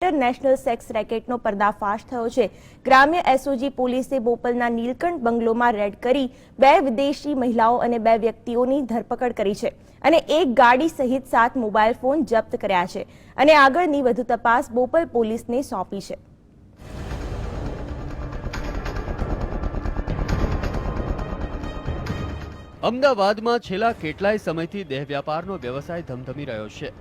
International sex રેકેટનો પર્દાફાશ થયો છે. ગ્રામ્ય એસઓજી પોલીસે બોપલના નીલકંઠ બંગલોમાં રેડ કરી બે વિદેશી મહિલાઓ અને બે વ્યક્તિઓની ધરપકડ કરી છે અને એક ગાડી સહિત સાત મોબાઈલ ફોન જપ્ત કર્યા છે અને આગળની વધુ તપાસ બોપલ પોલીસને સોંપી છે. અમદાવાદમાં છેલ્લા કેટલાય સમયથી દેહ વ્યાપારનો વ્યવસાય ધમધમી રહ્યો છે.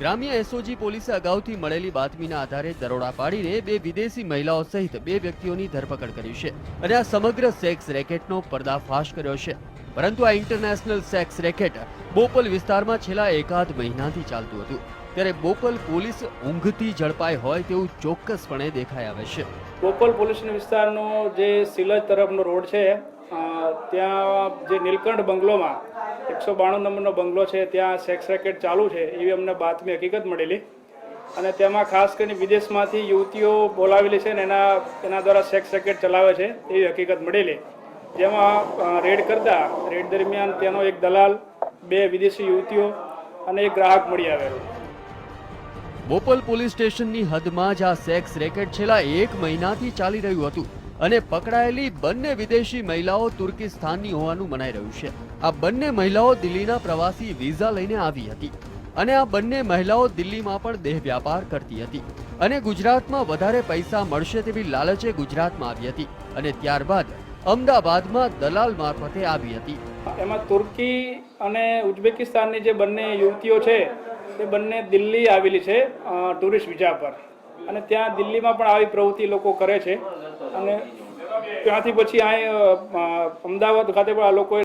ગ્રામ્ય એસઓજી પોલીસે અગાઉથી મળેલી બાતમીના આધારે દરોડા પાડીને બે વિદેશી મહિલાઓ સહિત બે વ્યક્તિઓની ધરપકડ કરી છે અને આ સમગ્ર સેક્સ રેકેટનો પર્દાફાશ કર્યો છે. પરંતુ આ ઇન્ટરનેશનલ સેક્સ રેકેટ બોપલ વિસ્તારમાં છેલ્લા એકાદ મહિનાથી ચાલતું હતું. ત્યારે બોપલ પોલીસ ઊંઘથી ઝડપાઈ હોય તેવું ચોક્કસપણે દેખાઈ આવે છે. બોપલ પોલીસ વિસ્તારનો જે સિલજ તરફનો રોડ છે ત્યાં જે નીલકંઠ બંગલોમાં એકસો બાણું નંબરનો બંગલો છે, ત્યાં સેક્સ રેકેટ ચાલુ છે, એવી અમને બાતમી હકીકત મળેલી. અને તેમાં ખાસ કરીને વિદેશમાંથી યુવતીઓ બોલાવેલી છે ને એના એના દ્વારા સેક્સ રેકેટ ચલાવે છે, એવી હકીકત મળેલી. જેમાં રેડ કરતા રેડ દરમિયાન તેનો એક દલાલ, બે વિદેશી યુવતીઓ અને એક ગ્રાહક મળી આવેલો. બોપલ પોલીસ સ્ટેશનની હદમાં જ આ સેક્સ રેકેટ છેલ્લા એક મહિનાથી ચાલી રહ્યું હતું. અને પકડાયેલી બંને વિદેશી મહિલાઓ તુર્કિસ્તાનની હોવાનું મનાઈ રહ્યું છે. આ બંને મહિલાઓ દિલ્હીના પ્રવાસી વિઝા લઈને આવી હતી અને આ બંને મહિલાઓ દિલ્હીમાં પણ દેહ વ્યાપાર કરતી હતી અને ગુજરાતમાં વધારે પૈસા મળશે તેવી લાલચે ગુજરાતમાં આવી હતી અને ત્યારબાદ અમદાવાદમાં દલાલ મારફતે આવી હતી. એમાં તુર્કી અને ઉઝબેકિસ્તાનની જે બંને યુવતીઓ છે, તે બંને દિલ્હી આવેલી છે ટુરિસ્ટ વિઝા પર. અને ત્યાં દિલ્હીમાં પણ આવી પ્રવૃત્તિ લોકો કરે છે. અને ત્યાંથી પછી અહીં અમદાવાદ ખાતે પણ આ લોકોએ